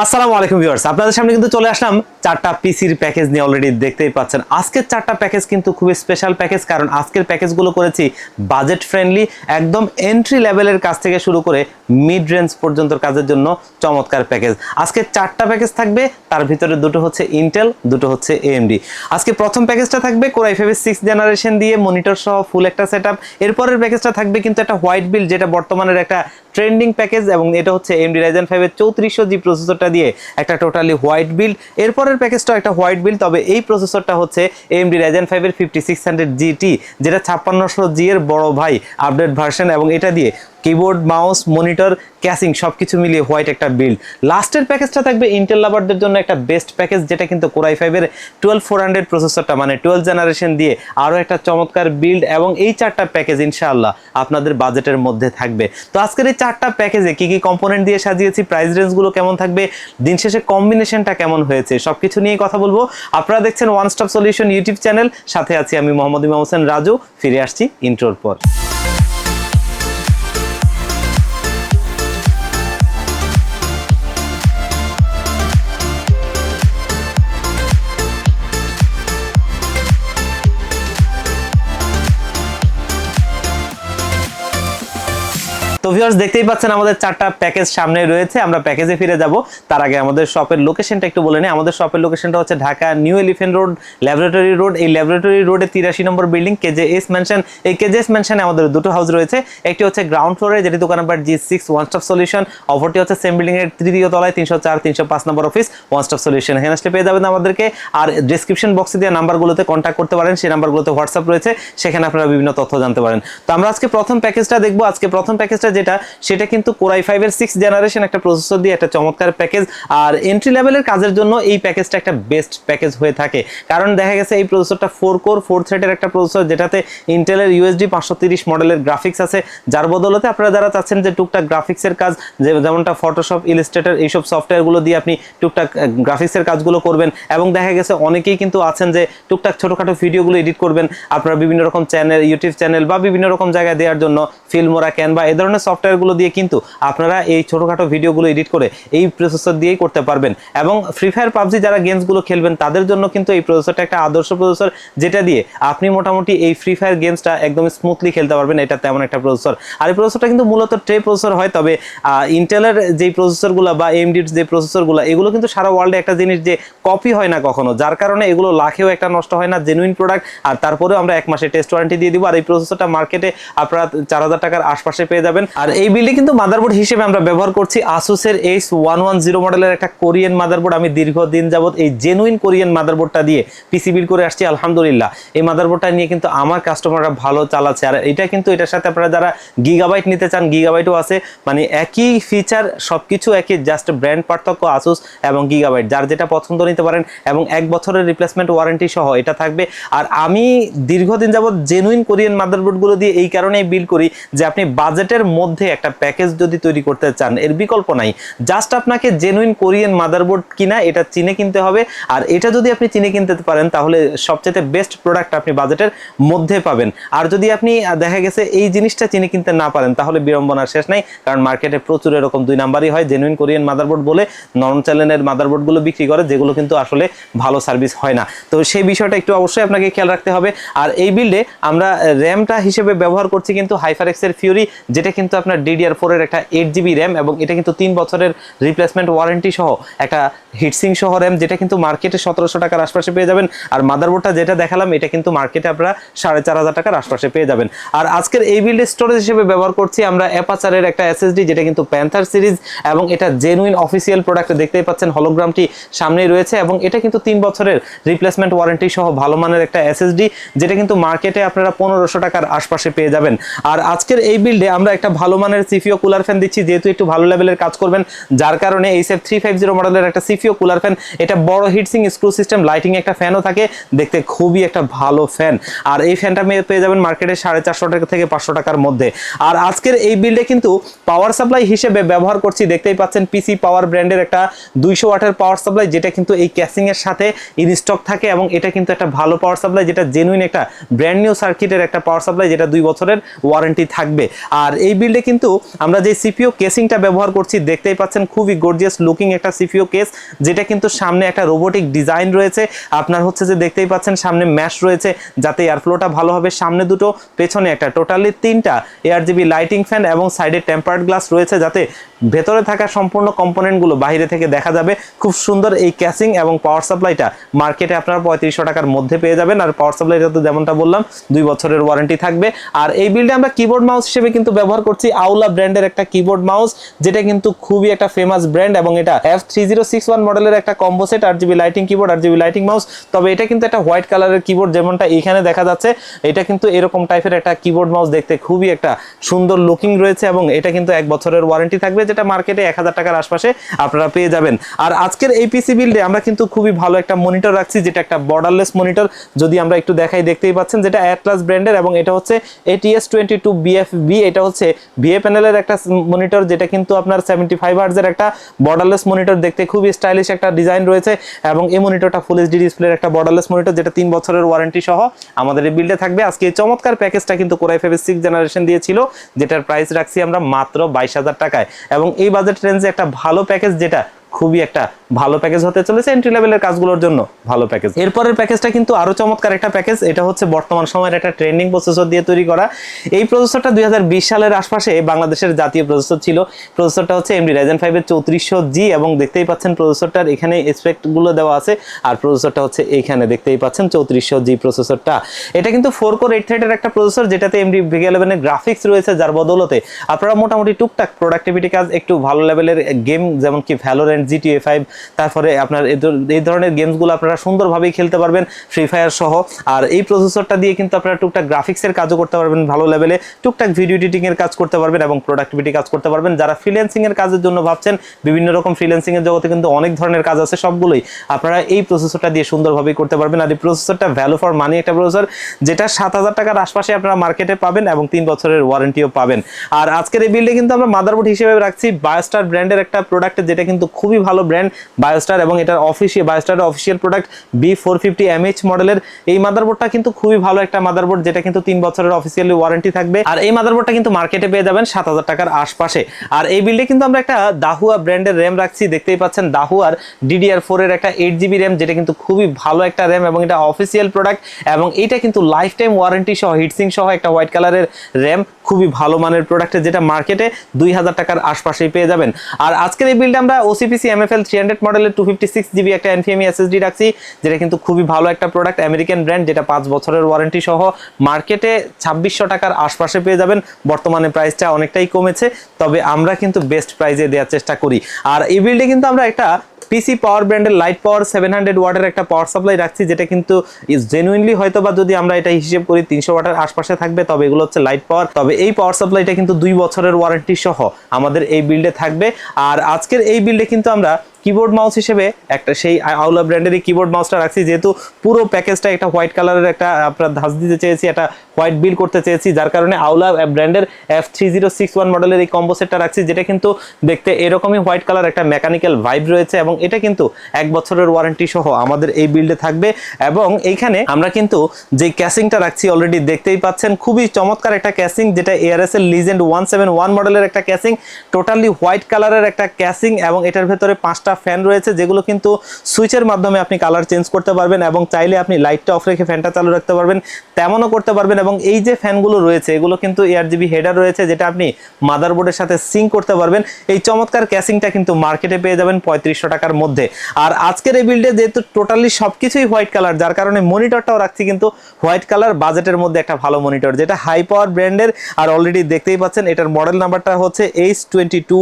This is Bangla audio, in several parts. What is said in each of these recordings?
আসসালামু আলাইকুম ভিউয়ার্স, আপনাদের সামনে কিন্তু চলে আসলাম চারটা পিসির প্যাকেজ নিয়ে অলরেডি দেখতেই পাচ্ছেন। আজকের চারটা প্যাকেজ কিন্তু খুবই স্পেশাল প্যাকেজ, কারণ আজকের প্যাকেজগুলো করেছি বাজেট ফ্রেন্ডলি একদম এন্ট্রি লেভেলের কাজ থেকে শুরু করে মিড রেঞ্জ পর্যন্ত কাজের জন্য চমৎকার প্যাকেজ। আজকে চারটা প্যাকেজ থাকবে, তার ভিতরে দুটো হচ্ছে ইন্টেল দুটো হচ্ছে এএমডি আজকে প্রথম প্যাকেজটা থাকবে কোরাই ফাইভের সিক্স জেনারেশন দিয়ে মনিটর সহ ফুল একটা সেট আপ এরপরের প্যাকেজটা থাকবে কিন্তু একটা হোয়াইট বিল যেটা বর্তমানের একটা ট্রেন্ডিং প্যাকেজ, এবং এটা হচ্ছে এমডি রাইজেন ফাইভের চৌত্রিশশো জি প্রসেসরটা দিয়ে একটা টোটালি হোয়াইট বিল্ড এরপরের প্যাকেজটাও একটা হোয়াইট বিল তবে এই প্রসেসরটা হচ্ছে এমডি রাইজেন ফাইভের ফিফটি সিক্স হান্ড্রেড জিটি যেটা ছাপ্পান্নশো জি এর বড় ভাই আপডেট ভার্সন এবং এটা দিয়ে কিবোর্ড মাউস মনিটর ক্যাসিং সব কিছু মিলিয়ে হোয়াইট একটা বিল্ড লাস্টের প্যাকেজটা থাকবে ইন্টেল লাভারদের জন্য একটা বেস্ট প্যাকেজ যেটা কিন্তু কোরাই ফাইভের টুয়েলভ ফোর হান্ড্রেড প্রসেসরটা মানে টুয়েলভ জেনারেশন দিয়ে আরও একটা চমৎকার বিল্ড এবং এই চারটা প্যাকেজ ইনশাআল্লাহ আপনাদের বাজেটের মধ্যে থাকবে। তো আজকের এই চারটা প্যাকেজে কী কী কম্পোনেন্ট দিয়ে সাজিয়েছি প্রাইস রেঞ্জগুলো কেমন থাকবে, দিন শেষে কম্বিনেশনটা কেমন হয়েছে সব কিছু নিয়ে কথা বলব। আপনারা দেখছেন one stop solution YouTube channel সাথে আছি আমি মোহাম্মদ ইমাম হোসেন রাজু, ফিরে আসছি ইন্ট্রোর পর। ভিউয়ার্স দেখতেই পাচ্ছেন আমাদের চারটা প্যাকেজ সামনে রয়েছে। আমরা প্যাকেজে ফিরে যাব। তার আগে আমাদের শপের লোকেশনটা একটু বলে নিই। আমাদের শপের লোকেশনটা হচ্ছে Dhaka new elephant road laboratory road এই ল্যাবরেটরি রোডে তিরাশি নম্বর building K J S mansion এই কেজে এস মেনশনে আমাদের দুটো হাউস রয়েছে। একটি হচ্ছে গ্রাউন্ড ফ্লোরে যেটি দোকান number G six one stop solution অপরটি হচ্ছে সেম বিল্ডিং এর তৃতীয় তলায় তিনশো চার, তিনশো পাঁচ নম্বর অফিস ওয়ান স্টপ সলিউশন এখানে আসলে পেয়ে যাবেন আমাদেরকে। আর ডিসক্রিপশন বক্সে দেওয়া নাম্বারগুলোতে কন্ট্যাক্ট করতে পারেন। সেই নাম্বারগুলোতে হোয়াটসঅ্যাপ রয়েছে। সেখানে আপনারা বিভিন্ন তথ্য জানতে পারেন। তো আমরা আজকে প্রথম প্যাকেজটা দেখব। আজকে প্রথম প্যাকেজটা যেটা সেটা কিন্তু কোরাই ফাইভের সিক্স জেনারেশন একটা প্রসেসর দিয়ে একটা চমৎকার প্যাকেজ আর এন্ট্রি লেভেলের কাজের জন্য এই প্যাকেজটা একটা বেস্ট প্যাকেজ হয়ে থাকে। কারণ দেখা গেছে এই প্রসেসরটা ফোর কোর ফোর থ্রেডের একটা প্রসেসর যেটাতে ইন্টেলের ইউএসডি পাঁচশো তিরিশ মডেলের গ্রাফিক্স আছে। যার বদলতে আপনারা যারা চাচ্ছেন যে টুকটাক গ্রাফিক্সের কাজ যেমনটা ফটোশপ ইলিস্ট্রেটার এইসব সফটওয়্যারগুলো দিয়ে আপনি টুকটাক গ্রাফিক্সের কাজগুলো করবেন। এবং দেখা গেছে অনেকেই কিন্তু আছেন যে টুকটাক ছোটোখাটো ভিডিওগুলো এডিট করবেন। আপনারা বিভিন্ন রকম চ্যানেল ইউটিউব চ্যানেল বা বিভিন্ন রকম জায়গায় দেওয়ার জন্য ফিল্মোরা ক্যান বা এই ধরনের সফটওয়্যারগুলো দিয়ে কিন্তু আপনারা এই ছোটোখাটো ভিডিওগুলো এডিট করে এই প্রসেসর দিয়েই করতে পারবেন। এবং ফ্রি ফায়ার পাবজি যারা গেমসগুলো খেলবেন, তাদের জন্য কিন্তু এই প্রসেসরটা একটা আদর্শ প্রসেসর যেটা দিয়ে আপনি মোটামুটি এই ফ্রি ফায়ার গেমসটা একদম স্মুথলি খেলতে পারবেন। এটা তেমন একটা প্রসেসর আর এই প্রসেসরটা কিন্তু মূলত ট্রে প্রসেসর হয়, তবে ইন্টেলের যে প্রসেসরগুলো বা এমডির যে প্রসেসরগুলো এগুলো কিন্তু সারা ওয়ার্ল্ডে একটা জিনিস যে কপি হয় না কখনো। যার কারণে এগুলো লাখেও একটা নষ্ট হয় না জেনুইন প্রোডাক্ট আর তারপরেও আমরা এক মাসে টেস্ট ওয়ারেন্টি দিয়ে দিব। আর এই প্রসেসরটা মার্কেটে আপনারা চার হাজার টাকার আশপাশে পেয়ে যাবেন। আর এই বিলটি কিন্তু মাদারবোর্ড হিসেবে আমরা ব্যবহার করছি আসুসের এইচ ওয়ান ওয়ান জিরো মডেলের একটা কোরিয়ান মাদারবোর্ড আমি দীর্ঘদিন যাবত এই জেনুইন কোরিয়ান মাদারবোর্ডটা দিয়ে পিসি বিল করে আসছি, আলহামদুলিল্লাহ। এই মাদারবোর্ডটা নিয়ে কিন্তু আমার কাস্টমাররা ভালো চালাচ্ছে। আর এটা কিন্তু এটার সাথে আপনারা যারা গিগাবাইট নিতে চান গিগাবাইটও আছে। মানে একই ফিচার সবকিছু একই জাস্ট ব্র্যান্ড পার্থক্য আসুস এবং গিগাবাইট যার যেটা পছন্দ নিতে পারেন এবং এক বছরের রিপ্লেসমেন্ট ওয়ারেন্টি সহ এটা থাকবে। আর আমি দীর্ঘদিন যাবত জেনুইন কোরিয়ান মাদারবোর্ডগুলো দিয়ে এই কারণেই বিল করি যে আপনি বাজেটের মধ্যে একটা প্যাকেজ যদি তৈরি করতে চান, এর বিকল্প নাই। জাস্ট আপনাকে জেনুইন কোরিয়ান মাদারবোর্ড কিনা, এটা চিনে কিনতে হবে। আর এটা যদি আপনি চিনে কিনতে পারেন, তাহলে সবচেয়ে বেস্ট প্রোডাক্ট আপনি বাজেটের মধ্যে পাবেন। আর যদি আপনি দেখা গেছে এই জিনিসটা চিনে কিনতে না পারেন, তাহলে বিড়ম্বনার শেষ নাই। কারণ মার্কেটে প্রচুর এরকম দুই নাম্বারই হয় জেনুইন কোরিয়ান মাদারবোর্ড বলে নন চ্যানেলের মাদারবোর্ডগুলো বিক্রি করে, যেগুলো কিন্তু আসলে ভালো সার্ভিস হয় না। তো সেই বিষয়টা একটু অবশ্যই আপনাকে খেয়াল রাখতে হবে। আর এই বিল্ডে আমরা র্যামটা হিসেবে ব্যবহার করছি কিন্তু হাইফারেক্সের ফিউরি যেটা কিন্তু আপনার ডিডিআর ফোরের একটা এইট জিবি র্যাম এবং এটা কিন্তু তিন বছরের রিপ্লেসমেন্ট ওয়ারেন্টি সহ একটা হিটসিং সহ র্যাম যেটা কিন্তু মার্কেটে সতেরোশো টাকার আশপাশে পেয়ে যাবেন। আর মাদারবোর্ডটা যেটা দেখালাম, এটা কিন্তু মার্কেটে আপনারা সাড়ে চার হাজার টাকার আশপাশে পেয়ে যাবেন। আর আজকের এই বিল্ডের স্টোরেজ হিসেবে ব্যবহার করছি আমরা অ্যাপাচারের একটা এসএসডি যেটা কিন্তু প্যান্থার সিরিজ এবং এটা জেনুইন অফিসিয়াল প্রোডাক্ট দেখতেই পাচ্ছেন। হলোগ্রামটি সামনেই রয়েছে এবং এটা কিন্তু তিন বছরের রিপ্লেসমেন্ট ওয়ারেন্টি সহ ভালো মানের একটা এসএসডি যেটা কিন্তু মার্কেটে আপনারা পনেরোশো টাকার আশপাশে পেয়ে যাবেন। আর আজকের এই বিল্ডে আমরা একটা ভালো মানের সিপিও কুলার ফ্যান দিচ্ছি, যেহেতু একটু ভালো লেভেলের কাজ করবেন, যার কারণে এই সেফ থ্রি ফাইভ জিরো মডেলের একটা সিপিও কুলার ফ্যান এটা বড় হিটসিং স্ক্রু সিস্টেম লাইটিং একটা ফ্যানও থাকে, দেখতে খুবই একটা ভালো ফ্যান আর এই ফ্যানটা পেয়ে যাবেন মার্কেটে সাড়ে চারশো টাকা থেকে পাঁচশো টাকার মধ্যে। আর আজকের এই বিল্ডে কিন্তু পাওয়ার সাপ্লাই হিসেবে ব্যবহার করছি, দেখতেই পাচ্ছেন পিসি পাওয়ার ব্র্যান্ডের একটা দুইশো ওয়াটের পাওয়ার সাপ্লাই যেটা কিন্তু এই ক্যাসিং এর সাথে ইনস্টক থাকে এবং এটা কিন্তু একটা ভালো পাওয়ার সাপ্লাই যেটা জেনুইন একটা ব্র্যান্ড নিউ সার্কিটের একটা পাওয়ার সাপ্লাই যেটা দুই বছরের ওয়ারেন্টি থাকবে। আর এই বিল্ডে কিন্তু আমরা যে সিপিও কেসিংটা ব্যবহার করছি, দেখতেই পাচ্ছেন খুবই গর্জিয়াস লুকিং একটা সিপিও কেস যেটা কিন্তু সামনে একটা রোবোটিক ডিজাইন রয়েছে। আপনার হচ্ছে যে দেখতেই পাচ্ছেন সামনে ম্যাশ রয়েছে, যাতে এয়ারফ্লোটা ভালো হবে। সামনে দুটো, পেছনে একটা টোটালি তিনটা এয়ার জিবি লাইটিং ফ্যান এবং সাইডে টেম্পার্ড গ্লাস রয়েছে, যাতে ভেতরে থাকা সম্পূর্ণ কম্পোনেন্টগুলো বাইরে থেকে দেখা যাবে। খুব সুন্দর এই ক্যাসিং এবং পাওয়ার সাপ্লাইটা মার্কেটে আপনারা পঁয়ত্রিশশো টাকার মধ্যে পেয়ে যাবেন। আর পাওয়ার সাপ্লাইটা তো যেমনটা বললাম, দুই বছরের ওয়ারেন্টি থাকবে। আর এই বিল্ডে আমরা কিবোর্ড মাউস হিসেবে কিন্তু ব্যবহার করছি। আউলা ব্র্যান্ডের একটা কিবোর্ড মাউস যেটা কিন্তু খুবই একটা ফেমাস ব্র্যান্ড এবং এটা F three zero six one মডেলের একটা combo set R GB lighting keyboard R GB lighting mouse তবে এটা কিন্তু একটা হোয়াইট কালারের কিবোর্ড যেমনটা এখানে দেখা যাচ্ছে, এটা কিন্তু এরকম টাইপের একটা কিবোর্ড মাউস দেখতে খুবই একটা সুন্দর লুকিং রয়েছে এবং এটা কিন্তু এক বছরের ওয়ারেন্টি থাকবে, যেটা মার্কেটে এক হাজার টাকার আশপাশে আপনারা পেয়ে যাবেন। আর আজকের এই পিসি বিল্ডে আমরা কিন্তু খুবই ভালো একটা মনিটর রাখছি, যেটা একটা বর্ডারলেস মনিটর যদি আমরা একটু দেখাই, দেখতেই পাচ্ছেন, যেটা অ্যাটলাস ব্র্যান্ডের এবং এটা হচ্ছে এটিএস টোয়েন্টি টু বিএফবি এটা হচ্ছে বিএ প্যানেলের একটা মনিটর যেটা কিন্তু আপনার সেভেন্টি ফাইভ হার্জের একটা বর্ডারলেস মনিটর দেখতে খুবই স্টাইলিশ একটা ডিজাইন রয়েছে এবং এই মনিটরটা ফুল এইচডি ডিসপ্লের একটা বর্ডারলেস মনিটর যেটা তিন বছরের ওয়ারেন্টি সহ আমাদের এই বিল্ডে থাকবে। আজকে এই চমৎকার প্যাকেজটা কিন্তু কোরাই ফাইভ সিক্স জেনারেশন দিয়েছিল, যেটার প্রাইস রাখছি আমরা মাত্র বাইশ হাজার টাকায়। এবং এই বাজেট রেঞ্জে একটা ভালো প্যাকেজ যেটা খুবই একটা ভালো প্যাকেজ হতে চলেছে এন্ট্রি লেভেলের কাজগুলোর জন্য ভালো প্যাকেজ এরপরের প্যাকেজটা কিন্তু আরও চমৎকার একটা প্যাকেজ এটা হচ্ছে বর্তমান সময়ের একটা ট্রেন্ডিং প্রসেসর দিয়ে তৈরি করা। এই প্রসেসরটা দুই হাজার বিশ সালের আশপাশে বাংলাদেশের জাতীয় প্রসেসর ছিল। প্রসেসরটা হচ্ছে এমডি রাইজেন ফাইভের চৌত্রিশশো জি এবং দেখতেই পাচ্ছেন প্রসেসরটার এখানে এসপেক্টগুলো দেওয়া আছে। আর প্রসেসরটা হচ্ছে এইখানে দেখতেই পাচ্ছেন চৌত্রিশশো জি প্রসেসরটা এটা কিন্তু ফোর কোর এইট থ্রেডের একটা প্রসেসর যেটাতে এমডি ভিগে ইলেভেনের গ্রাফিক্স রয়েছে যার বদলতে আপনারা মোটামুটি টুকটাক প্রোডাক্টিভিটি কাজ, একটু ভালো লেভেলের গেম যেমন কি ভ্যালোরেন্ট জিটিএ ফাইভ তারপরে আপনার এই ধর- এই ধরনের গেমসগুলো আপনারা সুন্দরভাবেই খেলতে পারবেন ফ্রি ফায়ার সহ। আর এই প্রসেসরটা দিয়ে কিন্তু আপনারা টুকটাক গ্রাফিক্সের কাজও করতে পারবেন, ভালো লেভেলে টুকটাক ভিডিও এডিটিং এর কাজ করতে পারবেন এবং প্রোডাক্টিভিটি কাজ করতে পারবেন। যারা ফ্রিল্যান্সিং এর কাজের জন্য ভাবছেন, বিভিন্ন রকম ফ্রিল্যান্সিং এর জগতে কিন্তু অনেক ধরনের কাজ আছে সবগুলোই। আপনারা এই প্রসেসরটা দিয়ে সুন্দরভাবেই করতে পারবেন। আর এই প্রসেসরটা ভ্যালু ফর মানি একটা প্রসেসর যেটা সাত হাজার টাকার আশপাশে আপনারা মার্কেটে পাবেন এবং তিন বছরের ওয়ারেন্টিও পাবেন। আর আজকের এই বিল্ডে কিন্তু আমরা মাদারবোর্ড হিসেবে রাখছি বায়োস্টার ব্র্যান্ডের একটা প্রোডাক্ট যেটা কিন্তু খুবই ভালো ব্র্যান্ড বায়োস্টার এবং এটার official বায়োস্টারের official product B four fifty MH মডেলের এই মাদারবোর্ডটা কিন্তু খুবই ভালো একটা মাদারবোর্ড যেটা কিন্তু তিন বছরের অফিসিয়ালি ওয়ারেন্টি থাকবে। আর এই মাদারবোর্ডটা কিন্তু মার্কেটে পেয়ে যাবেন সাত হাজার টাকার আশপাশে। আর এই বিল্ডে কিন্তু আমরা একটা দাহুয়া ব্র্যান্ডের র্যাম রাখছি, দেখতেই পাচ্ছেন দাহুয়ার ডিডিআর ফোর এর একটা এইট জিবি র্যাম যেটা কিন্তু খুবই ভালো একটা র্যাম এবং এটা অফিসিয়াল প্রোডাক্ট এবং এটা কিন্তু লাইফ টাইম ওয়ারেন্টি সহ হিটসিং সহ একটা হোয়াইট কালারের র্যাম খুবই ভালো মানের প্রোডাক্ট যেটা মার্কেটে দুই হাজার টাকার আশপাশেই পেয়ে যাবেন। আর আজকের এই বিল্ডে আমরা ওসিপিসি এমএফএল থ্রি হান্ড্রেড মডেলের টু ফিফটি সিক্স জিবি একটা এনফিএমই এসএসডি রাখছি, যেটা কিন্তু খুবই ভালো একটা প্রোডাক্ট আমেরিকান ব্র্যান্ড যেটা পাঁচ বছরের ওয়ারেন্টি সহ মার্কেটে ছাব্বিশশো টাকার আশপাশে পেয়ে যাবেন। বর্তমানে প্রাইসটা অনেকটাই কমেছে, তবে আমরা কিন্তু বেস্ট প্রাইজে দেওয়ার চেষ্টা করি। আর এই বিল্ডে কিন্তু আমরা একটা পিসি পাওয়ার ব্র্যান্ডের লাইট পাওয়ার সেভেন হান্ড্রেড ওয়াটের একটা পাওয়ার সাপ্লাই রাখছি, যেটা কিন্তু জেনুইনলি হয়তো বা যদি আমরা এটা হিসেব করি তিনশো ওয়াটের আশপাশে থাকবে, তবে এগুলো হচ্ছে লাইট পাওয়ার তবে এই পাওয়ার সাপ্লাইটা কিন্তু দুই বছরের ওয়ারেন্টি সহ আমাদের এই বিল্ডে থাকবে। আর আজকের এই বিল্ডে কিন্তু আমরা কিবোর্ড মাউস হিসেবে একটা সেই আউলা ব্র্যান্ডের এই কিবোর্ড মাউসটা রাখছি। যেহেতু পুরো প্যাকেজটা একটা হোয়াইট কালারের একটা আপনার ধাস দিতে চেয়েছি, একটা হোয়াইট বিল করতে চেয়েছি, যার কারণে আউলা ব্র্যান্ডের F three zero six one মডেলের এই কম্বো সেটটা রাখছি, যেটা কিন্তু দেখতে এরকমই হোয়াইট কালার একটা মেকানিক্যাল ভাইব রয়েছে এবং এটা কিন্তু এক বছরের ওয়ারেন্টি সহ আমাদের এই বিল্ডে থাকবে। এবং এইখানে আমরা কিন্তু যে ক্যাসিংটা রাখছি অলরেডি দেখতেই পাচ্ছেন, খুবই চমৎকার একটা ক্যাসিং যেটা এআরএস এর লিজেন্ড ওয়ান সেভেন ওয়ান মডেলের একটা ক্যাসিং টোটালি হোয়াইট কালারের একটা ক্যাসিং এবং এটার ভেতরে পাঁচটা ফ্যান রয়েছে, যেগুলো কিন্তু সুইচের মাধ্যমে আপনি কালার চেঞ্জ করতে পারবেন এবং চাইলে আপনি লাইটটা অফ রেখে ফ্যানটা চালু রাখতে পারবেন, তেমনও করতে পারবেন এবং এই যে ফ্যানগুলো রয়েছে, এগুলো কিন্তু এয়ার জিবি হেডার রয়েছে, যেটা আপনি মাদারবোর্ডের সাথে সিঙ্ক করতে পারবেন। এই চমৎকার ক্যাসিংটা কিন্তু মার্কেটে পেয়ে যাবেন পঁয়ত্রিশশো টাকার মধ্যে। আর আজকের এই বিল্ডে যেহেতু টোটালি সব কিছুই হোয়াইট কালার যার কারণে মনিটরটাও রাখছি কিন্তু হোয়াইট কালার বাজেটের মধ্যে একটা ভালো মনিটর যেটা হাই পাওয়ার ব্র্যান্ডের আর অলরেডি দেখতেই পাচ্ছেন, এটার মডেল নাম্বারটা হচ্ছে H twenty two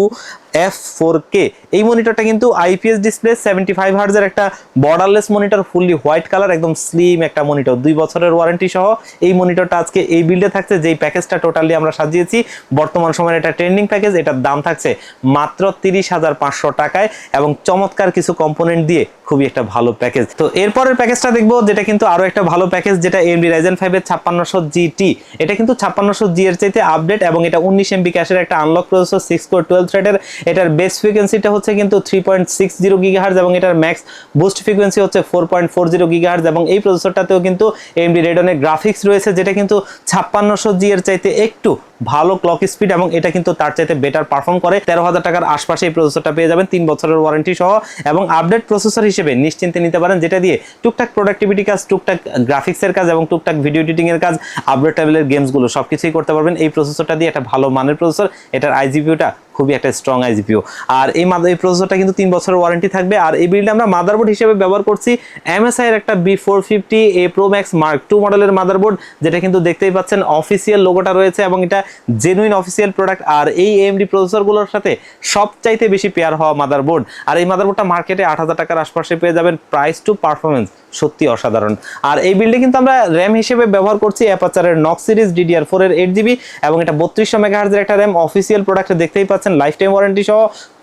F four K এই মনিটরটা কিন্তু আইপিএস ডিসপ্লে সেভেন্টি ফাইভ হার্জের একটা borderless monitor fully white colour একদম স্লিম একটা মনিটর দুই বছরের ওয়ারেন্টি সহ এই মনিটরটা আজকে এই বিল্ডে থাকছে, যেই প্যাকেজটা টোটালি আমরা সাজিয়েছি। বর্তমান সময়ের একটা ট্রেন্ডিং প্যাকেজ এটার দাম থাকছে মাত্র তিরিশ হাজার পাঁচশো টাকায় এবং চমৎকার কিছু কম্পোনেন্ট দিয়ে খুবই একটা ভালো প্যাকেজ তো এরপরের প্যাকেজটা দেখব, যেটা কিন্তু আরও একটা ভালো প্যাকেজ যেটা এমডি রাইজেন ফাইভের ছাপ্পান্নশো জিটি এটা কিন্তু ছাপ্পান্নশো জি এর চাইতে আপডেট এবং এটা উনিশ এমবি ক্যাশের একটা unlock processor six core twelve থ্রেডের এটার বেস ফ্রিকোয়েন্সিটা হচ্ছে কিন্তু three point six zero gigahertz এবং এটার ম্যাক্স বুস্ট ফ্রিকোয়েন্সি হচ্ছে four point four zero gigahertz এবং এই প্রসেসরটাতেও কিন্তু এমডি রেডনের গ্রাফিক্স রয়েছে, যেটা কিন্তু ছাপ্পান্নশো জি এর চাইতে একটু ভালো ক্লক স্পিড এবং এটা কিন্তু তার চাইতে বেটার পারফর্ম করে। তেরো হাজার টাকার আশপাশে এই প্রসেসরটা পেয়ে যাবেন, তিন বছরের ওয়ারেন্টি সহ এবং আপডেট প্রসেসর হিসেবে নিশ্চিন্তে নিতে পারেন, যেটা দিয়ে টুকটাক প্রোডাক্টিভিটি কাজ, টুকটাক গ্রাফিক্সের কাজ এবং টুকটাক ভিডিও এডিটিং এর কাজ আপডেট লেভেলের গেমসগুলো সবকিছুই করতে পারবেন। এই প্রসেসরটা দিয়ে একটা ভালো মানের প্রসেসর এটার আইজিপিউটা খুবই একটা স্ট্রং আইজিপিও আর এই এই প্রসেসরটা কিন্তু তিন বছরের ওয়ারেন্টি থাকবে। আর এই বিল্ডে আমরা মাদারবোর্ড হিসেবে ব্যবহার করছি এমএসআই এর একটা B four fifty A pro max mark two মডেলের মাদারবোর্ড যেটা কিন্তু দেখতেই পাচ্ছেন অফিসিয়াল লোগোটা রয়েছে এবং এটা জেনুইন অফিসিয়াল প্রোডাক্ট আর এই এমডি প্রসেসরগুলোর সাথে সবচাইতে বেশি পেয়ার হওয়া মাদারবোর্ড আর এই মাদারবোর্ডটা মার্কেটে আট হাজার টাকার আশপাশে পেয়ে যাবেন। প্রাইস টু পারফরমেন্স সত্যি অসাধারণ। আর এই বিল্ডে কিন্তু আমরা র্যাম হিসেবে ব্যবহার করছি অ্যাপাচারের Nox series D D R four এর এইট জিবি এবং এটা বত্রিশশো মেগাহার্জের একটা র্যাম অফিসিয়াল প্রোডাক্ট দেখতেই পাচ্ছেন লাইফ টাইম ওয়ারেন্টি সহ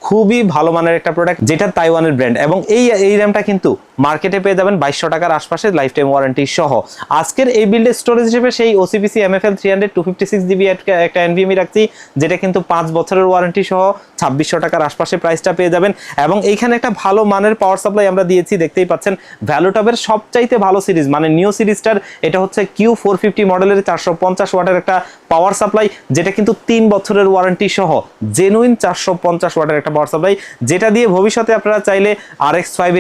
খুবই ভালো মানের একটা প্রোডাক্ট যেটা তাইওয়ানের ব্র্যান্ড এবং এই এই র্যামটা কিন্তু মার্কেটে পেয়ে যাবেন বাইশশো টাকার আশপাশে লাইফ টাইম ওয়ারেন্টি সহ। আজকের এই বিল্ডের স্টোরেজ হিসেবে সেই OCPC MFL three hundred two fifty six GB একটা এনভিএমি রাখছি, যেটা কিন্তু পাঁচ বছরের ওয়ারেন্টি সহ ছাব্বিশশো টাকার আশপাশে প্রাইসটা পেয়ে যাবেন। এবং এইখানে একটা ভালো মানের পাওয়ার সাপ্লাই আমরা দিয়েছি, দেখতেই পাচ্ছেন। ভ্যালুটপের সবচাইতে ভালো সিরিজ মানে নিউ সিরিজটার এটা হচ্ছে কিউ ফোর ফিফটি মডেলের চারশো পঞ্চাশ ওয়াটের একটা পাওয়ার সাপ্লাই যেটা কিন্তু তিন বছরের ওয়ারেন্টি সহ। জেনুইন চারশো পঞ্চাশ ওয়াটের একটা পাওয়ার সাপ্লাই যেটা দিয়ে ভবিষ্যতে আপনারা চাইলে আর এক্স ফাইভ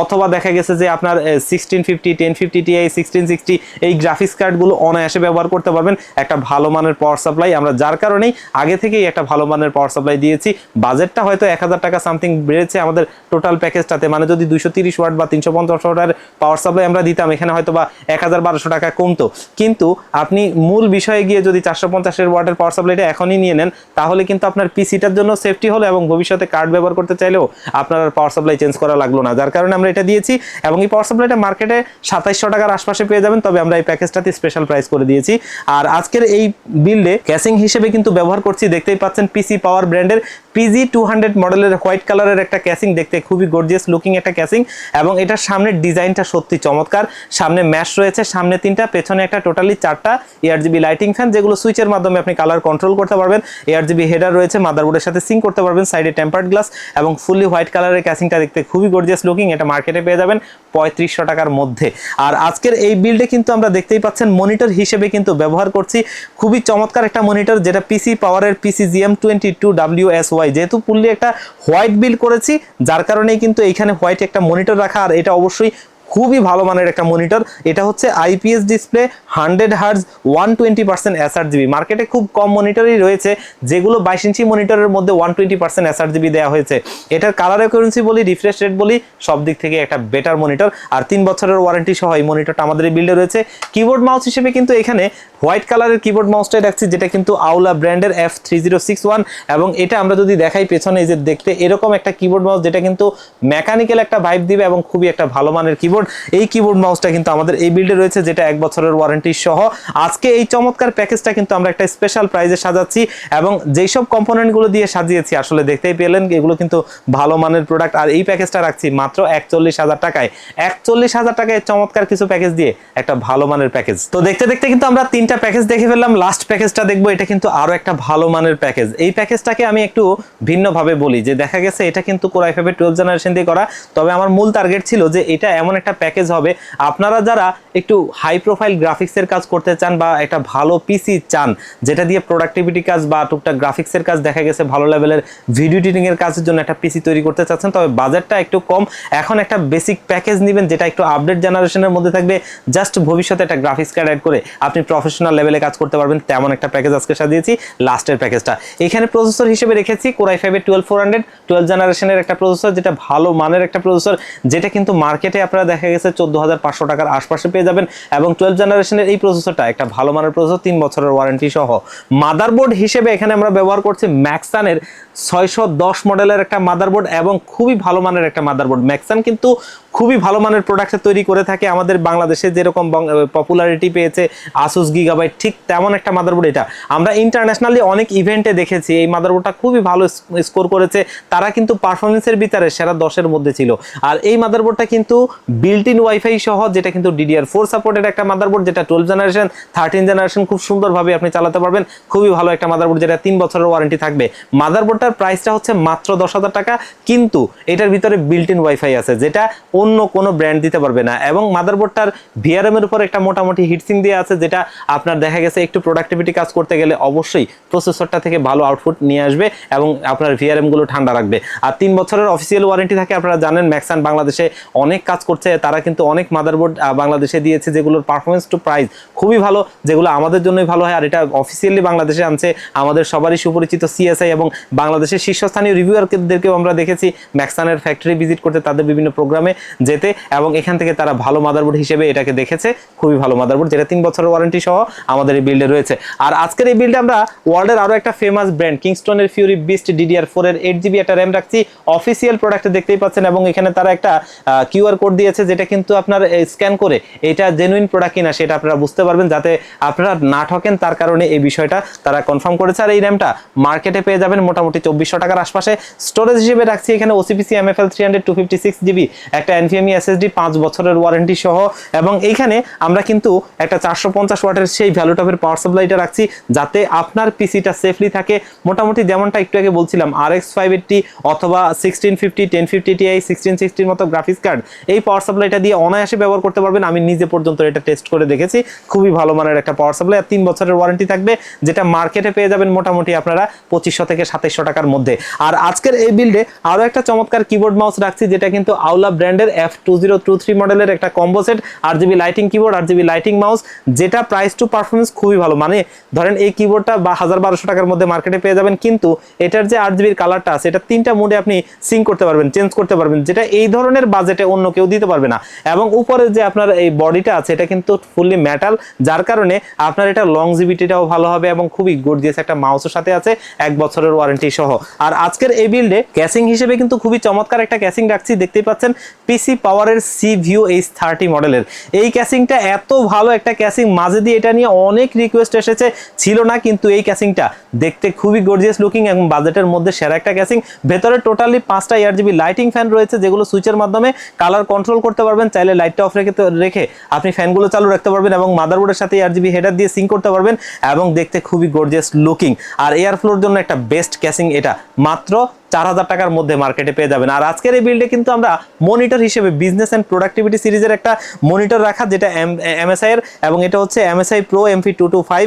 অথবা দেখা গেছে যে আপনার sixteen fifty ten fifty Ti sixteen sixty এই গ্রাফিক্স কার্ডগুলো অনায়াসে ব্যবহার করতে পারবেন। একটা ভালো মানের পাওয়ার সাপ্লাই আমরা যার কারণেই আগে থেকেই একটা ভালো মানের পাওয়ার সাপ্লাই দিয়েছি। বাজেটটা হয়তো এক হাজার টাকা সামথিং বেড়েছে আমাদের টোটাল প্যাকেজটাতে মানে যদি দুশো তিরিশ ওয়াট বা তিনশো পঞ্চাশ ওয়াটের পাওয়ার সাপ্লাই আমরা দিতাম, এখানে হয়তো বা এক হাজার বারোশো টাকা কমতো। কিন্তু আপনি মূল বিষয়ে গিয়ে যদি চারশো পঞ্চাশের ওয়াটের পাওয়ার সাপ্লাইটা এখনই নিয়ে নেন, তাহলে কিন্তু আপনার পিসিটার জন্য সেফটি হলো এবং ভবিষ্যতে কার্ড ব্যবহার করতে চাইলেও আপনার পাওয়ার সাপ্লাই চেঞ্জ করা লাগল না। যার কারণে আমরা এটা দিয়েছি এবং এই পাওয়ার সাপ্লাইটা মার্কেটে সাতাইশশো টাকার আশপাশে পেয়ে যাবেন। তবে আমরা এই প্যাকেজটাতে স্পেশাল প্রাইস করে দিয়েছি। আর আজকের এই বিল্ডে ক্যাসিং হিসেবে কিন্তু ব্যবহার করছি, দেখতেই পাচ্ছেন পিসি পাওয়ার ব্র্যান্ডের পিজি টু হান্ড্রেড মডেলের হোয়াইট কালারের একটা ক্যাসিং দেখতে খুবই গর্জিয়াস লুকিং একটা ক্যাসিং এবং এটার সামনের ডিজাইনটা সত্যি চমৎকার। সামনে ম্যাশ রয়েছে, সামনে তিনটা, পেছনে একটা টোটালি চারটা এয়ার জিবি লাইটিং ফ্যান যেগুলো সুইচের মাধ্যমে আপনি কালার কন্ট্রোল করতে পারবেন। এয়ার জিবি হেডার রয়েছে মাদারবোর্ডের সাথে সিং করতে পারবেন সাইডে টেম্পার্ড গ্লাস এবং ফুললি হোয়াইট কালারের ক্যাসিংটা দেখতে খুবই গর্জিয়াস লুকিং এটা মার্কেটে পেয়ে যাবেন পঁয়ত্রিশশো টাকার মধ্যে। আর আজকের এই বিল্ডে কিন্তু আমরা দেখতেই পাচ্ছেন মনিটর হিসেবে কিন্তু ব্যবহার করছি। খুবই চমৎকার একটা মনিটর যেটা পিসি পাওয়ারের PC GM twenty two W S Y যেহেতু পুল্লি একটা হোয়াইট বিল করেছি, যার কারণেই কিন্তু এইখানে হোয়াইট একটা মনিটর রাখা, আর এটা অবশ্যই খুবই ভালো মানের একটা মনিটর এটা হচ্ছে IPS display hundred hertz one twenty percent s R GB মার্কেটে খুব কম মনিটরই রয়েছে, যেগুলো বাইশ ইঞ্চি মনিটরের মধ্যে one twenty percent s R GB দেওয়া হয়েছে। এটার কালার অ্যাকুরেন্সি বলি রিফ্রেশ রেট বলি, সব দিক থেকে একটা বেটার মনিটর আর তিন বছরের ওয়ারেন্টি সহ এই মনিটরটা আমাদের এই বিল্ডে রয়েছে। কিবোর্ড মাউস হিসেবে কিন্তু এখানে হোয়াইট কালারের কিবোর্ড মাউসটাই রাখছি, যেটা কিন্তু আউলা ব্র্যান্ডের F three zero six one এবং এটা আমরা যদি দেখাই পেছনে, এই যে দেখতে এরকম একটা কিবোর্ড মাউস যেটা কিন্তু মেকানিক্যাল একটা ভাইব দিবে এবং খুবই একটা ভালো মানের কিবোর্ড এই কিবোর্ড মাউসটা কিন্তু আমাদের এই বিল্ডে রয়েছে, যেটা এক বছরের ওয়ারেন্টি সহ। আজকে এই চমৎকার প্যাকেজটা কিন্তু আমরা একটা স্পেশাল প্রাইজে সাজাচ্ছি এবং যেই সব কম্পোনেন্টগুলো দিয়ে সাজিয়েছি, আসলে দেখতেই পেলেন, এগুলো কিন্তু ভালো মানের প্রোডাক্ট আর এই প্যাকেজটা রাখছি মাত্র একচল্লিশ হাজার টাকায়। একচল্লিশ হাজার টাকায় চমৎকার কিছু প্যাকেজ দিয়ে একটা ভালো মানের প্যাকেজ তো দেখতে দেখতে কিন্তু আমরা তিনটা প্যাকেজ দেখে ফেললাম লাস্ট প্যাকেজটা দেখব, এটা কিন্তু আরও একটা ভালো মানের প্যাকেজ এই প্যাকেজটাকে আমি একটু ভিন্নভাবে বলি, যে দেখা গেছে এটা কিন্তু কোরআই ফাইভের টুয়েলভ জেনারেশন দিয়ে করা, তবে আমার মূল টার্গেট ছিল যে এটা এমন একটা প্যাকেজ হবে। আপনারা যারা একটু হাই প্রোফাইল গ্রাফিক্সের কাজ করতে চান বা একটা ভালো পিসি চান, যেটা দিয়ে প্রোডাক্টিভিটি কাজ বা টুকটাক গ্রাফিক্সের কাজ দেখা গেছে, ভালো লেভেলের ভিডিও এডিটিং এর কাজের জন্য একটা পিসি তৈরি করতে চাচ্ছেন, তবে বাজেটটা একটু কম। এখন একটা বেসিক প্যাকেজ নেবেন, যেটা একটু আপডেট জেনারেশনের মধ্যে থাকবে। জাস্ট ভবিষ্যতে একটা গ্রাফিক্স কার্ড অ্যাড করে আপনি প্রফেশনাল লেভেলে কাজ করতে পারবেন, তেমন একটা প্যাকেজ আজকে সাজিয়েছি লাস্টের প্যাকেজটা এখানে প্রসেসর হিসেবে রেখেছি কোরাই ফাইভের টুয়েলভ ফোর হান্ড্রেড টুয়েলভ জেনারেশনের একটা প্রসেসর যেটা ভালো মানের একটা প্রসেসর যেটা কিন্তু মার্কেটে আপনারা দেখা গেছে চোদ্দ হাজার পাঁচশো টাকার আশপাশে পেয়ে যাবেন এবং টুয়েলভ জেনারেশনের এই প্রসেসরটা একটা ভালো মানের প্রসেসর তিন বছরের ওয়ারেন্টি সহ। মাদারবোর্ড হিসেবে এখানে আমরা ব্যবহার করছি ম্যাক্সানের ছয়শো দশ মডেলের একটা মাদারবোর্ড এবং খুবই ভালো মানের একটা মাদারবোর্ড ম্যাক্সান কিন্তু খুবই ভালো মানের প্রোডাক্ট তৈরি করে থাকে আমাদের বাংলাদেশে, যেরকম পপুলারিটি পেয়েছে আসুস গিগাবাইট ঠিক তেমন একটা মাদারবোর্ড এটা। আমরা ইন্টারন্যাশনালি অনেক ইভেন্টে দেখেছি, এই মাদারবোর্ডটা খুবই ভালো স্কোর করেছে। তারা কিন্তু পারফরমেন্সের বিচারে সেরা দশের মধ্যে ছিল। আর এই মাদারবোর্ডটা কিন্তু বিল্ট ইন ওয়াইফাই সহ, যেটা কিন্তু ডিডিআর ফোর সাপোর্টেড একটা মাদারবোর্ড যেটা টুয়েলভ জেনারেশন থার্টিন জেনারেশন খুব সুন্দরভাবে আপনি চালাতে পারবেন। খুবই ভালো একটা মাদারবোর্ড যেটা তিন বছরের ওয়ারেন্টি থাকবে। মাদারবোর্ডটার প্রাইসটা হচ্ছে মাত্র দশ হাজার টাকা, কিন্তু এটার ভিতরে বিল্ট ইন ওয়াইফাই আছে, যেটা অন্য কোনো ব্র্যান্ড দিতে পারবে না। এবং মাদারবোর্ডটার ভিআরএম এর উপর একটা মোটামুটি হিটসিং দিয়ে আছে, যেটা আপনার দেখা গেছে একটু প্রোডাক্টিভিটি কাজ করতে গেলে অবশ্যই প্রসেসরটা থেকে ভালো আউটপুট নিয়ে আসবে এবং আপনার ভিআরএমগুলো ঠান্ডা রাখবে। আর তিন বছরের অফিসিয়াল ওয়ারেন্টি থাকে, আপনারা জানেন ম্যাক্সান বাংলাদেশে অনেক কাজ করছে, তারা কিন্তু অনেক মাদারবোর্ড বাংলাদেশে দিয়েছে, যেগুলোর পারফরমেন্স টু প্রাইস খুবই ভালো, যেগুলো আমাদের জন্যই ভালো হয়। আর এটা অফিসিয়ালি বাংলাদেশে আনছে, আমাদের সবারই সুপরিচিত সিএসআই এবং বাংলাদেশের শীর্ষস্থানীয় রিভিউয়ারদেরকেও আমরা দেখেছি ম্যাক্সানের ফ্যাক্টরি ভিজিট করতে তাদের বিভিন্ন প্রোগ্রামে যেতে এবং এখান থেকে তারা ভালো মাদারবোর্ড হিসেবে এটাকে দেখেছে, খুবই ভালো মাদারবোর্ড যেটা তিন বছরের ওয়ারেন্টি সহ আমাদের এই বিল্ডে রয়েছে। আর আজকের এই বিল্ডে আমরা ওয়ার্ল্ডের আরও একটা ফেমাস ব্র্যান্ড কিংস্টনের ফিউরি বিস্ট ডিডিআর ফোর এর এইট জিবি একটা র্যাম রাখছি। অফিসিয়াল প্রোডাক্টে দেখতেই পাচ্ছেন এবং এখানে তারা একটা কিউআর কোড দিয়েছে যেটা কিন্তু আপনার স্ক্যান করে এটা জেনুইন প্রোডাক্ট কিনা সেটা আপনারা বুঝতে পারবেন যাতে আপনারা না ঠকেন, তার কারণে এই বিষয়টা তারা কনফার্ম করেছে। আর এই র্যামটা মার্কেটে পেয়ে যাবেন মোটামুটি চব্বিশশো টাকার আশপাশে স্টোরেজ হিসেবে রাখছি। এখানে OCPC MFL three hundred two fifty six GB একটা এনভিএমই এসএসডি পাঁচ বছরের ওয়ারেন্টি সহ। এবং এইখানে আমরা কিন্তু একটা চারশো পঞ্চাশ ওয়াটের সেই ভ্যালুটপের পাওয়ার সাপ্লাইটা রাখছি, যাতে আপনার পিসিটা সেফলি থাকে। মোটামুটি যেমনটা একটু আগে বলছিলাম আর এক্স ফাইভ এইটটি অথবা sixteen fifty ten fifty Ti sixteen সিক্সটির মতো গ্রাফিক্স কার্ড এই পাওয়ার সাপ্লাইটা দিয়ে অনায়াসে ব্যবহার করতে পারবেন। আমি নিজে পর্যন্ত এটা টেস্ট করে দেখেছি। খুবই ভালো মানের একটা পাওয়ার সাপ্লাই আর তিন বছরের ওয়ারেন্টি থাকবে, যেটা মার্কেটে পেয়ে যাবেন মোটামুটি আপনারা পঁচিশশো থেকে সাতাইশশো টাকার মধ্যে। আর আজকের এই বিল্ডে আরও একটা চমৎকার কিবোর্ড মাউস রাখছি, যেটা কিন্তু আউলা ব্র্যান্ডের F two zero two three মডেলের একটা combo set R GB lighting keyboard R GB lighting mouse যেটা প্রাইস টু পারফরমেন্স খুবই ভালো। মানে ধরেন এই কিবোর্ডটা বা হাজার বারোশো টাকার মধ্যে মার্কেটে পেয়ে যাবেন, কিন্তু এটার যে আট জিবির কালারটা আছে, এটা তিনটা মোডে আপনি সিং করতে পারবেন চেঞ্জ করতে পারবেন, যেটা এই ধরনের বাজেটে অন্য কেউ দিতে পারবে না। এবং উপরে যে আপনার এই বডিটা আছে, এটা কিন্তু ফুললি মেটাল যার কারণে আপনার এটা লংজিভিটিটাও ভালো হবে এবং খুবই গর্জিয়াস একটা মাউসের সাথে আছে, এক বছরের ওয়ারেন্টি সহ। আর আজকের এই বিল্ডে ক্যাসিং হিসেবে কিন্তু খুবই চমৎকার একটা ক্যাসিং রাখছি। দেখতেই পাচ্ছেন পিসি পাওয়ারের সি ভিউ এইচ থার্টি মডেলের এই ক্যাসিংটা এত ভালো একটা ক্যাসিং মাঝে দিয়ে এটা নিয়ে অনেক রিকোয়েস্ট এসেছে। ছিল না, কিন্তু এই ক্যাসিংটা দেখতে খুবই গর্জিয়াস লুকিং এবং বাজেটের মধ্যে সেরা একটা ক্যাসিং ভেতরে টোটালি পাঁচটা জিবি লাইটিং ফ্যান রয়েছে, যেগুলো সুইচের মাধ্যমে কালার কন্ট্রোল করতে পারবেন। চাইলে লাইটটা অফ রেখে রেখে আপনি ফ্যানগুলো চালু রাখতে পারবেন এবং মাদারবোর্ডের সাথে জিবি হেডার দিয়ে সিং করতে পারবেন এবং দেখতে খুবই গর্জিয়াস লুকিং আর এয়ার ফ্লোর জন্য একটা বেস্ট ক্যাসিং এটা মাত্র চার হাজার টাকার মধ্যে মার্কেটে পেয়ে যাবেন। আর আজকের এই বিল্ডে কিন্তু আমরা মনিটর হিসেবে বিজনেস অ্যান্ড প্রোডাক্টিভিটি সিরিজের একটা মনিটর রাখা, যেটা এমএসআই এর এবং এটা হচ্ছে MSI pro MP two two five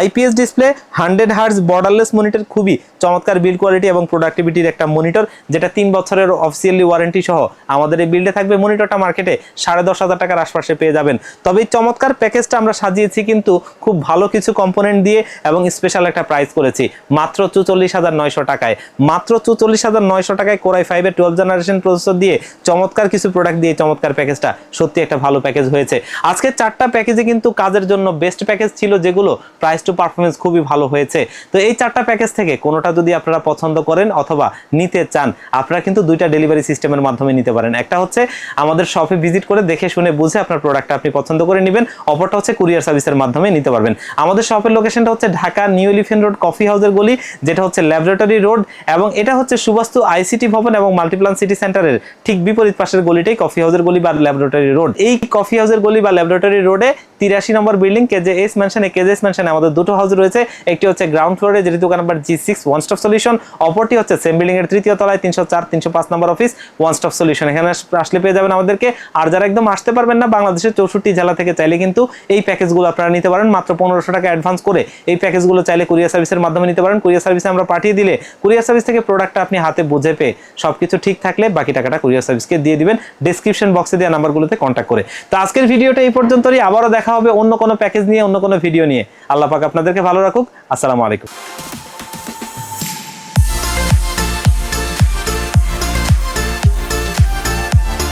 IPS display hundred hertz borderless monitor খুবই চমৎকার বিল্ড কোয়ালিটি এবং প্রোডাক্টিভিটির একটা মনিটর যেটা তিন বছরের অফিসিয়ালি ওয়ারেন্টি সহ আমাদের এই বিল্ডে থাকবে। মনিটরটা মার্কেটে সাড়ে দশ হাজার টাকার আশপাশে পেয়ে যাবেন। তবে এই চমৎকার প্যাকেজটা আমরা সাজিয়েছি কিন্তু খুব ভালো কিছু কম্পোনেন্ট দিয়ে এবং স্পেশাল একটা প্রাইস করেছি, মাত্র চুচল্লিশ হাজার নয়শো টাকায়। মাত্র চুচল্লিশ হাজার নয়শো টাকায় কোরাই ফাইভের টুয়েলভ জেনারেশন প্রসেসর দিয়ে চমৎকার কিছু প্রোডাক্ট দিয়ে চমৎকার প্যাকেজটা সত্যি একটা ভালো প্যাকেজ হয়েছে। আজকে চারটা প্যাকেজে কিন্তু কাজের জন্য বেস্ট প্যাকেজ ছিল, যেগুলো প্রাইস টু পারফরমেন্স খুবই ভালো হয়েছে। তো এই চারটা প্যাকেজ থেকে কোনোটা যদি আপনারা পছন্দ করেন অথবা নিতে চান, আপনারা কিন্তু দুইটা ডেলিভারি সিস্টেমের মাধ্যমে নিতে পারেন। একটা হচ্ছে আমাদের শপে ভিজিট করে দেখে শুনে বুঝে আপনার প্রোডাক্টটা আপনি পছন্দ করে নেবেন, অপরটা হচ্ছে কুরিয়ার সার্ভিসের মাধ্যমে নিতে পারবেন। আমাদের শপের লোকেশনটা হচ্ছে Dhaka new elephant road coffee হাউসের গলি, যেটা হচ্ছে ল্যাবরেটরি রোড এবং এটা হচ্ছে সুবাস্তু আইসিটি ভবন এবং মাল্টিপ্লান সিটি সেন্টারের ঠিক বিপরীত পাশের গলিটাই কফি হাউসের গলি বা ল্যাবরেটরি রোড। এই কফি হাউসের গলি বা ল্যাবরেটরি রোডে তিরাশি নম্বর বিল্ডিং কেজে এস ম্যানশনে কেজে এস ম্যানশনে আমাদের দুটো হাউস রয়েছে। একটি হচ্ছে গ্রাউন্ড ফ্লোরে, যেটি দোকান number G six one stop solution অপরটি হচ্ছে সেম বিল্ডিং এর তৃতীয় তলায়, তিনশো চার, তিনশো পাঁচ নম্বর অফিস ওয়ান স্টপ সলিউশন এখানে আসলে পেয়ে যাবেন আমাদেরকে। আর যারা একদম আসতে পারবেন না, বাংলাদেশের চৌষট্টি জেলা থেকে চাইলে কিন্তু এই প্যাকেজগুলো আপনারা নিতে পারেন। মাত্র পনেরোশো টাকা অ্যাডভান্স করে এই প্যাকেজগুলো চাইলে কুরিয়ার সার্ভিসের মাধ্যমে নিতে পারেন। কুরিয়ার সার্ভিসে আমরা পাঠিয়ে দিলে কুরিয়ার সার্ভিস থেকে প্রোডাক্টটা আপনি হাতে বুঝে পেয়ে সব কিছু ঠিক থাকলে বাকি টাকাটা কুরিয়ার সার্ভিসকে দিয়ে দিবেন। ডিসক্রিপশন বক্সে দেওয়া নাম্বারগুলোতে কন্ট্যাক্ট করে। তো আজকের ভিডিওটা এই পর্যন্তই আবারও দেখা হবে অন্য কোনো প্যাকেজ নিয়ে, অন্য কোনো ভিডিও নিয়ে। আল্লাহ পাক আপনাদেরকে ভালো রাখুক। আসসালামু আলাইকুম।